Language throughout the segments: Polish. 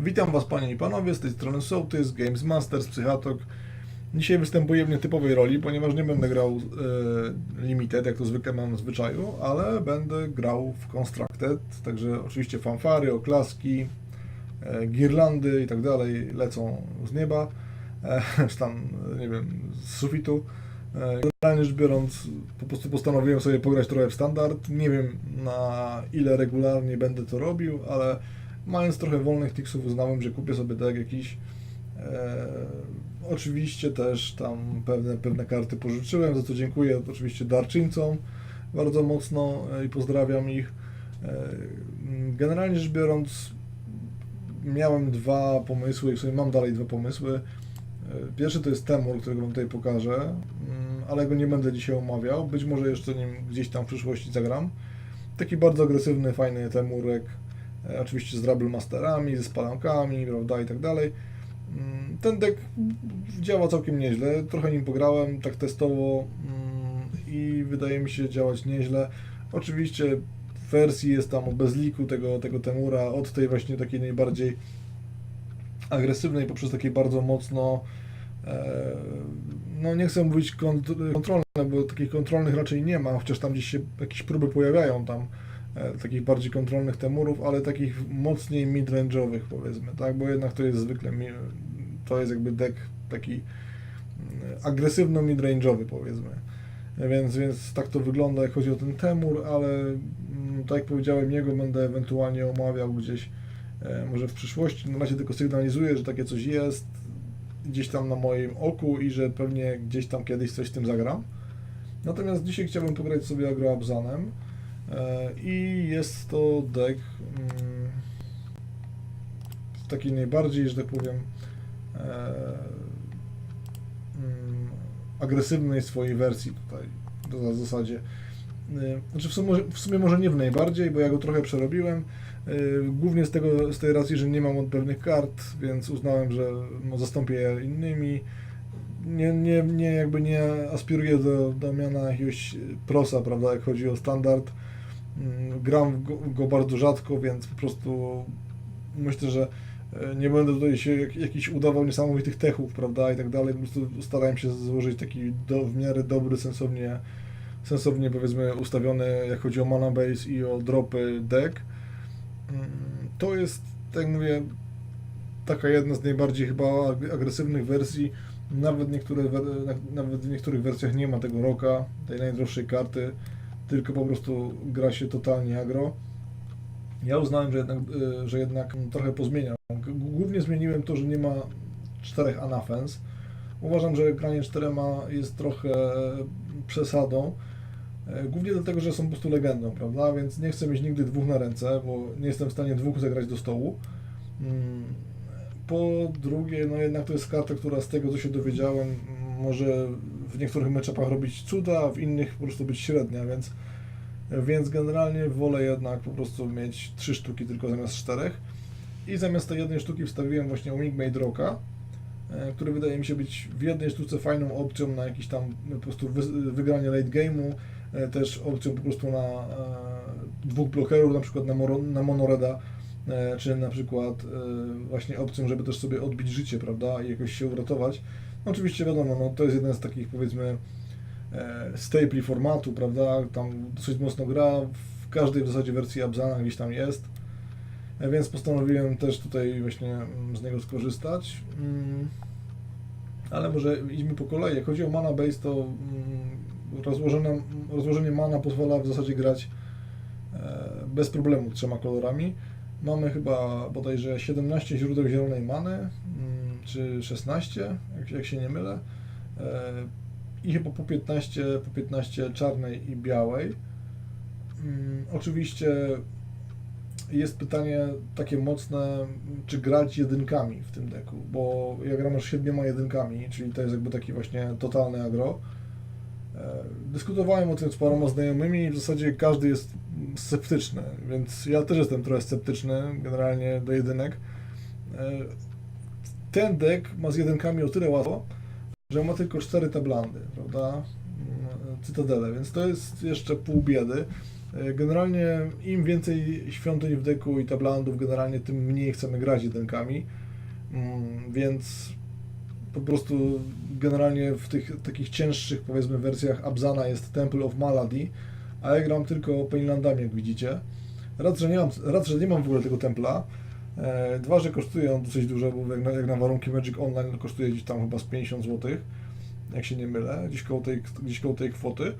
Witam Was Panie i Panowie, z tej strony Sołtys, Games Masters, Psychatok. Dzisiaj występuję w nietypowej roli, ponieważ nie będę grał e, Limited, jak to zwykle mam w zwyczaju, ale będę grał w Constructed, także oczywiście fanfary, oklaski, e, girlandy i tak dalej lecą z nieba, e, czy tam, nie wiem, z sufitu. E, Generalnie rzecz biorąc, po prostu postanowiłem sobie pograć trochę w standard. Nie wiem na ile regularnie będę to robił, ale mając trochę wolnych tiksów uznałem, że kupię sobie tak jakiś. E, oczywiście też tam pewne, pewne karty pożyczyłem, za co dziękuję oczywiście darczyńcom bardzo mocno e, i pozdrawiam ich. E, generalnie rzecz biorąc, miałem dwa pomysły i w sumie mam dalej dwa pomysły. E, Pierwszy to jest Temur, którego Wam tutaj pokażę, mm, ale go nie będę dzisiaj omawiał. Być może jeszcze nim gdzieś tam w przyszłości zagram. Taki bardzo agresywny, fajny Temurek, oczywiście z Rebel Masterami, ze spalankami, prawda, i tak dalej. Mm, Ten deck działa całkiem nieźle, trochę nim pograłem, tak testowo mm, i wydaje mi się działać nieźle. Oczywiście w wersji jest tam o bezliku tego, tego Temura, od tej właśnie takiej najbardziej agresywnej poprzez takie bardzo mocno e, no nie chcę mówić kont- kontrolne, bo takich kontrolnych raczej nie ma, chociaż tam gdzieś się jakieś próby pojawiają tam e, takich bardziej kontrolnych temurów, ale takich mocniej midrange'owych powiedzmy, tak, bo jednak to jest zwykle to jest jakby deck taki mm, agresywno midrange'owy powiedzmy. Więc, więc tak to wygląda, jak chodzi o ten temur, ale mm, tak jak powiedziałem, jego będę ewentualnie omawiał gdzieś e, może w przyszłości. Na razie tylko sygnalizuję, że takie coś jest gdzieś tam na moim oku i że pewnie gdzieś tam kiedyś coś z tym zagram. Natomiast dzisiaj chciałbym pograć sobie Agro Abzanem e, i jest to deck mm, w takiej najbardziej, że tak powiem, e, mm, agresywnej swojej wersji tutaj, w zasadzie. Y, Znaczy w sumie, w sumie może nie w najbardziej, bo ja go trochę przerobiłem. Głównie z, tego, z tej racji, że nie mam od pewnych kart, więc uznałem, że no, zastąpię je innymi. Nie, nie, nie, jakby nie aspiruję do, do miana jakiegoś prosa, prawda, jak chodzi o standard. Mm, Gram go, bardzo rzadko, więc po prostu myślę, że e, nie będę tutaj się jak, jakiś udawał niesamowitych techów, prawda, i tak dalej. Po prostu starałem się złożyć taki do, w miarę dobry, sensownie, sensownie powiedzmy ustawiony, jak chodzi o mana base i o dropy deck. Mm, To jest, tak jak mówię, taka jedna z najbardziej chyba ag- agresywnych wersji. Nawet, niektóre, nawet w niektórych wersjach nie ma tego roka, tej najdroższej karty, tylko po prostu gra się totalnie agro. Ja uznałem, że jednak, y, że jednak trochę pozmieniam. Głównie zmieniłem to, że nie ma czterech anafens. Uważam, że granie czterema jest trochę przesadą. E, Głównie dlatego, że są po prostu legendą, prawda? Więc nie chcę mieć nigdy dwóch na ręce, bo nie jestem w stanie dwóch zagrać do stołu. Mm, Po drugie, no jednak to jest karta, która z tego co się dowiedziałem, może w niektórych matchupach robić cuda, a w innych po prostu być średnia, więc, więc generalnie wolę jednak po prostu mieć trzy sztuki tylko zamiast czterech. I zamiast tej jednej sztuki wstawiłem właśnie Wingmade Rocka, e, który wydaje mi się być w jednej sztuce fajną opcją na jakiś tam po prostu wy, wygranie late game'u, e, też opcją po prostu na e, dwóch blokerów, na przykład na, na monoreda, czy na przykład właśnie opcją, żeby też sobie odbić życie, prawda, i jakoś się uratować. No, oczywiście wiadomo, no, to jest jeden z takich powiedzmy e, stapli formatu, prawda, tam dosyć mocno gra, w każdej w zasadzie wersji Abzana gdzieś tam jest, e, więc postanowiłem też tutaj właśnie mm, z niego skorzystać. Mm, ale może idźmy po kolei. Jak chodzi o mana base, to mm, rozłożone, rozłożenie mana pozwala w zasadzie grać e, bez problemu trzema kolorami. Mamy chyba bodajże 17 źródeł zielonej many, czy 16, jak, jak się nie mylę. E, I chyba po 15, po 15 czarnej i białej. Mm, Oczywiście jest pytanie takie mocne, czy grać jedynkami w tym deku, bo ja gram aż siedmioma jedynkami, czyli to jest jakby taki właśnie totalny agro. E, Dyskutowałem o tym z paroma znajomymi i w zasadzie każdy jest sceptyczny, więc ja też jestem trochę sceptyczny generalnie do jedynek. Ten deck ma z jedynkami o tyle łatwo, że ma tylko cztery tablandy, prawda? Mm, Cytadele, więc to jest jeszcze pół biedy. E, Generalnie im więcej świątyń w deku i tablandów, generalnie tym mniej chcemy grać jedynkami, Mm, więc po prostu generalnie w tych takich cięższych powiedzmy wersjach Abzana jest Temple of Malady, a ja gram tylko Painlandami jak widzicie. Raz, że nie mam, raz, że nie mam w ogóle tego templa, dwa, że kosztuje on dosyć dużo, bo jak na, jak na warunki Magic Online kosztuje gdzieś tam chyba z 50 zł, jak się nie mylę, gdzieś koło tej, gdzieś koło tej kwoty.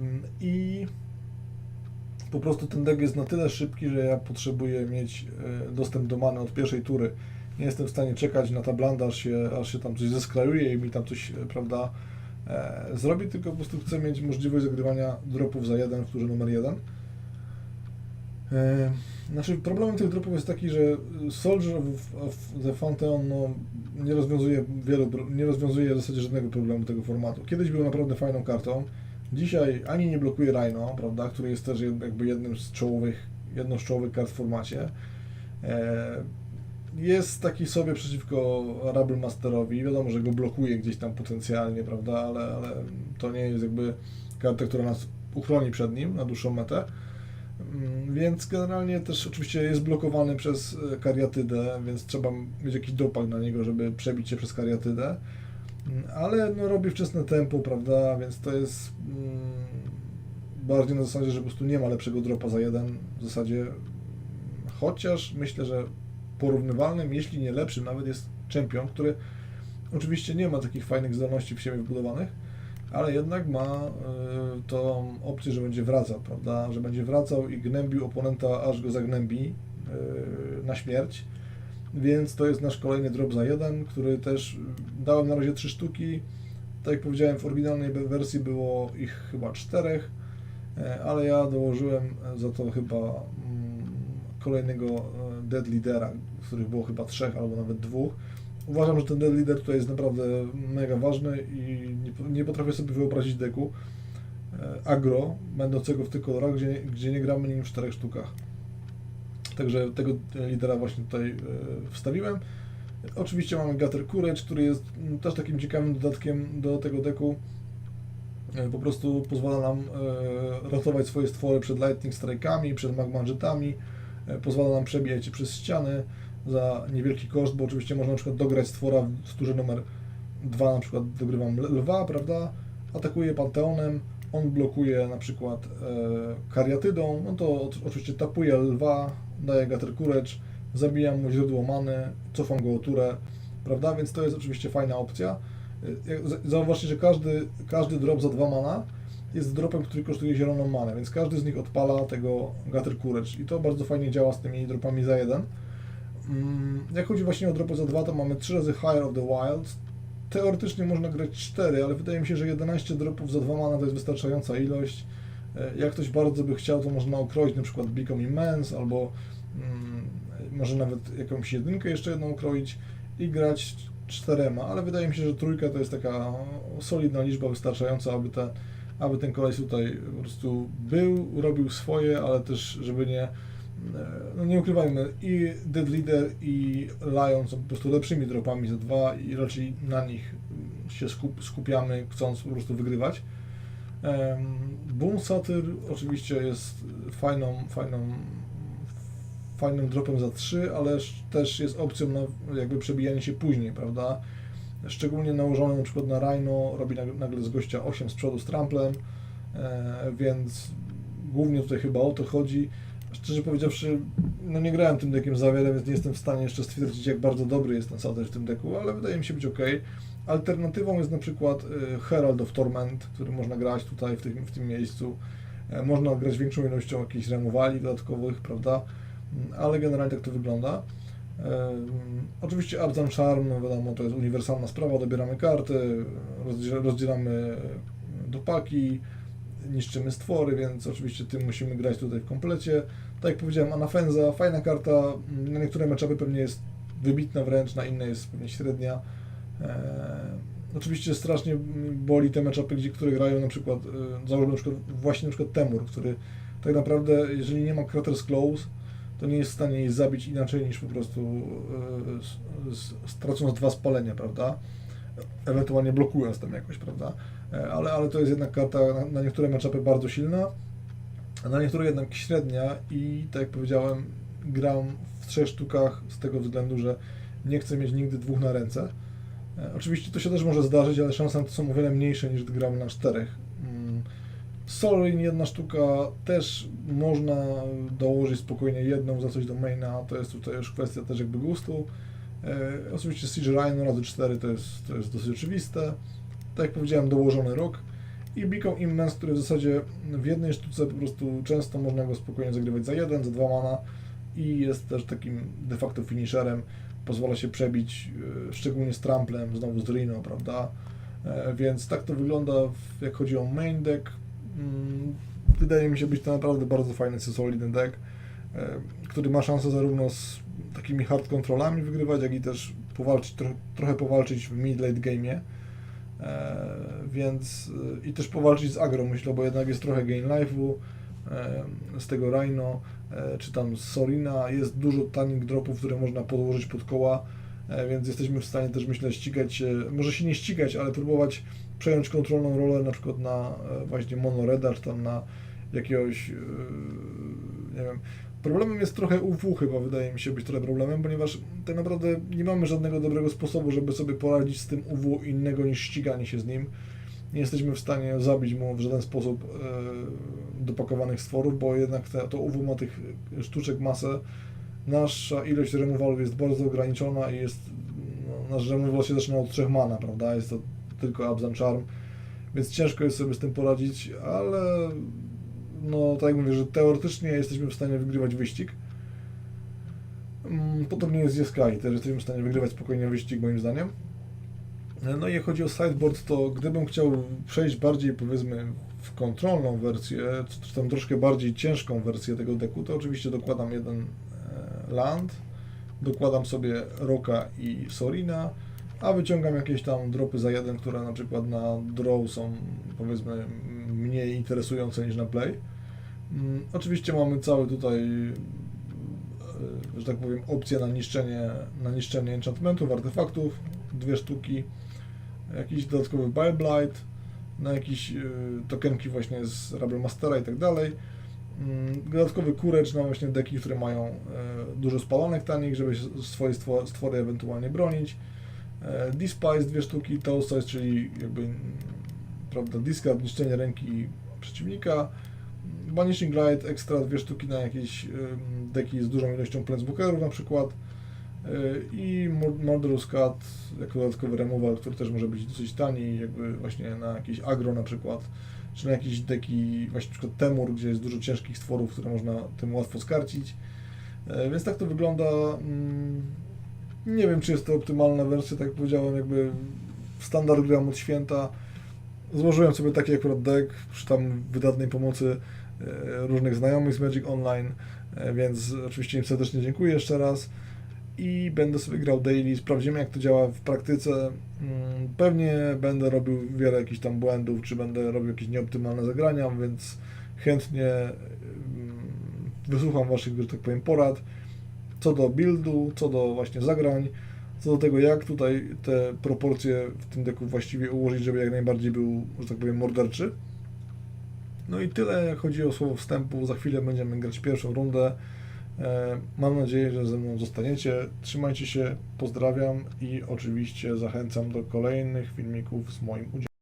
Mm, I po prostu ten deck jest na tyle szybki, że ja potrzebuję mieć e, dostęp do many od pierwszej tury. Nie jestem w stanie czekać na tablanda, aż się, aż się tam coś zeskrajuje i mi tam coś, e, prawda, e, zrobi, tylko po prostu chcę mieć możliwość zagrywania dropów za jeden w turze numer jeden. E, Znaczy, problemem tych dropów jest taki, że Soldier of, the Pantheon no, nie rozwiązuje wielu, nie rozwiązuje w zasadzie żadnego problemu tego formatu. Kiedyś był naprawdę fajną kartą, dzisiaj ani nie blokuje Rhino, prawda, który jest też jakby jednym z czołowych, jedną z czołowych kart w formacie. E, Jest taki sobie przeciwko Rebel Masterowi, wiadomo, że go blokuje gdzieś tam potencjalnie, prawda, ale, ale to nie jest jakby karta, która nas uchroni przed nim na dłuższą metę. Mm, Więc generalnie też oczywiście jest blokowany przez e, kariatydę, więc trzeba mieć jakiś dopag na niego, żeby przebić się przez kariatydę. Mm, Ale no, robi wczesne tempo, prawda, więc to jest mm, bardziej na zasadzie, że po prostu nie ma lepszego dropa za jeden. W zasadzie, chociaż myślę, że porównywalnym, jeśli nie lepszym, nawet jest czempion, który oczywiście nie ma takich fajnych zdolności w siebie wbudowanych, ale jednak ma y, tą opcję, że będzie wracał, prawda? Że będzie wracał i gnębił oponenta, aż go zagnębi y, na śmierć. Więc to jest nasz kolejny drop za jeden, który też y, dałem na razie trzy sztuki. Tak jak powiedziałem, w oryginalnej wersji było ich chyba czterech, ale ja dołożyłem za to chyba mm, kolejnego Dead Leadera, których było chyba trzech albo nawet dwóch. Uważam, że ten Dead Leader tutaj jest naprawdę mega ważny i nie, nie potrafię sobie wyobrazić deku e, agro, będącego w tych kolorach, gdzie, gdzie nie gramy nim w czterech sztukach. Także tego lidera właśnie tutaj e, wstawiłem. Oczywiście mamy Gutter Courage, który jest mm, też takim ciekawym dodatkiem do tego deku. E, Po prostu pozwala nam ratować swoje stwory przed Lightning Strike'ami, przed Magma Jetami, e, pozwala nam przebijać przez ściany za niewielki koszt, bo oczywiście można na przykład dograć stwora w turze numer 2, na przykład dogrywam l- lwa, prawda, atakuje Panteonem, on blokuje na przykład e, kariatydą, no to oczywiście tapuje lwa, daje Courage, zabijam mu źródło many, cofam go o turę, prawda, więc to jest oczywiście fajna opcja. E, Zauważcie, że każdy, każdy drop za dwa mana jest dropem, który kosztuje zieloną manę, więc każdy z nich odpala tego Courage i to bardzo fajnie działa z tymi dropami za jeden. Mm, Jak chodzi właśnie o dropy za dwa, to mamy 3 razy Higher of the Wilds. Teoretycznie można grać 4, ale wydaje mi się, że 11 dropów za 2 mana to jest wystarczająca ilość. E, Jak ktoś bardzo by chciał, to można ukroić na przykład Become Immense, albo mm, może nawet jakąś jedynkę jeszcze jedną ukroić i grać czterema, ale wydaje mi się, że trójka to jest taka solidna liczba wystarczająca, aby, te, aby ten koleś tutaj po prostu był, robił swoje, ale też żeby nie, no nie ukrywajmy, i Dead Leader i Lion są po prostu lepszymi dropami za dwa i raczej na nich się skup, skupiamy, chcąc po prostu wygrywać. Boom Satyr oczywiście jest fajną, fajną, fajnym dropem za 3, ale też jest opcją na jakby przebijanie się później, prawda? Szczególnie nałożony na przykład na Rhino robi nag- nagle z gościa 8 z przodu z tramplem, e, więc głównie tutaj chyba o to chodzi. Szczerze powiedziawszy, no nie grałem tym dekiem za wiele, więc nie jestem w stanie jeszcze stwierdzić, jak bardzo dobry jest ten Satyr w tym deku, ale wydaje mi się być ok. Alternatywą jest na przykład y, Herald of Torment, który można grać tutaj w tym, w tym miejscu. E, Można grać większą ilością jakichś remowali dodatkowych, prawda? Mm, Ale generalnie tak to wygląda. Em, Oczywiście Abzan Charm, no wiadomo, to jest uniwersalna sprawa, dobieramy karty, rozdziel- rozdzielamy dopaki, niszczymy stwory, więc oczywiście tym musimy grać tutaj w komplecie. Tak jak powiedziałem, Anafenza, fajna karta, na niektóre meczapy pewnie jest wybitna wręcz, na inne jest pewnie średnia. Eee, oczywiście strasznie boli te meczapy, gdzie, które grają na przykład, e, załóżmy na przykład właśnie na przykład Temur, który tak naprawdę, jeżeli nie ma Crater's Close, to nie jest w stanie jej zabić inaczej niż po prostu e, stracąc dwa spalenia, prawda? Ewentualnie blokując tam jakoś, prawda? E, Ale, ale to jest jednak karta na, na niektóre meczapy bardzo silna. a na niektóre jednak średnia i tak jak powiedziałem, gram w trzech sztukach z tego względu, że nie chcę mieć nigdy dwóch na ręce. E, Oczywiście to się też może zdarzyć, ale szanse na to są o wiele mniejsze niż gdy gramy na czterech. Mm, Sorin jedna sztuka też można dołożyć spokojnie jedną za coś do maina, to jest tutaj już kwestia też jakby gustu. E, oczywiście Siege Rhino razy 4 to jest, to jest dosyć oczywiste. Tak jak powiedziałem, dołożony rok. I Beacon Immense, który w zasadzie w jednej sztuce po prostu często można go spokojnie zagrywać za jeden, za dwa mana i jest też takim de facto finisherem. Pozwala się przebić, e, szczególnie z Tramplem, znowu z Rhino, prawda? E, Więc tak to wygląda, jak chodzi o main deck. Mm, Wydaje mi się być to naprawdę bardzo fajny, solidny deck, e, który ma szansę zarówno z takimi hard controlami wygrywać, jak i też powalczyć, trochę powalczyć w mid-late game'ie. E, więc e, i też powalczyć z agro, myślę, bo jednak jest trochę gain life'u e, z tego Rhino, czy tam z Sorina, jest dużo tanich dropów, które można podłożyć pod koła, więc jesteśmy w stanie też, myślę, ścigać może się nie ścigać, ale próbować przejąć kontrolną rolę na przykład na właśnie Monoreda, czy tam na jakiegoś, nie wiem, Problemem jest trochę UW chyba, wydaje mi się być trochę problemem, ponieważ tak naprawdę nie mamy żadnego dobrego sposobu, żeby sobie poradzić z tym UW innego niż ściganie się z nim. Nie jesteśmy w stanie zabić mu w żaden sposób e, dopakowanych stworów, bo jednak te, to UW ma tych sztuczek masę. Nasza ilość removalów jest bardzo ograniczona i jest, no, nasz removal się zaczyna od 3 mana, prawda? Jest to tylko Abzan Charm, więc ciężko jest sobie z tym poradzić, ale no tak jak mówię, że teoretycznie jesteśmy w stanie wygrywać wyścig. Mm, Podobnie jest z Sky, też jesteśmy w stanie wygrywać spokojnie wyścig moim zdaniem. No i jak chodzi o sideboard, to gdybym chciał przejść bardziej powiedzmy w kontrolną wersję, czy tam troszkę bardziej ciężką wersję tego deku, to oczywiście dokładam jeden e, land, dokładam sobie Roka i Sorina, a wyciągam jakieś tam dropy za jeden, które na przykład na draw są powiedzmy mniej interesujące niż na play. Mm, Oczywiście mamy cały tutaj, e, że tak powiem, opcję na niszczenie, na niszczenie enchantmentów, artefaktów, dwie sztuki, jakiś dodatkowy Blight, na jakieś e, tokenki właśnie z Rebel Mastera i tak dalej. Mm, Dodatkowy kurecz na właśnie deki, które mają e, dużo spalonek tanich, żeby swoje stwo- stwory ewentualnie bronić. E, Despise dwie sztuki, Toast czyli jakby mm, prawda, discard, niszczenie ręki przeciwnika. Banishing Glide, ekstra dwie sztuki na jakieś deki z dużą ilością planeswalkerów na przykład. Y, I Mur- Murderous Cut jako dodatkowy removal, który też może być dosyć tani, jakby właśnie na jakieś agro na przykład, czy na jakieś deki, właśnie na przykład Temur, gdzie jest dużo ciężkich stworów, które można tym łatwo skarcić. Y, Więc tak to wygląda. Mm, Nie wiem, czy jest to optymalna wersja, tak jak powiedziałem, jakby standard gram od święta. Złożyłem sobie taki akurat deck przy tam wydatnej pomocy różnych znajomych z Magic Online, e, więc oczywiście im serdecznie dziękuję jeszcze raz i będę sobie grał daily, sprawdzimy jak to działa w praktyce. Mm, Pewnie będę robił wiele jakichś tam błędów, czy będę robił jakieś nieoptymalne zagrania, więc chętnie mm, wysłucham Waszych, że tak powiem, porad co do buildu, co do właśnie zagrań, co do tego, jak tutaj te proporcje w tym deku właściwie ułożyć, żeby jak najbardziej był, że tak powiem, morderczy. No i tyle, jak chodzi o słowo wstępu. Za chwilę będziemy grać pierwszą rundę. E, Mam nadzieję, że ze mną zostaniecie. Trzymajcie się, pozdrawiam i oczywiście zachęcam do kolejnych filmików z moim udziałem.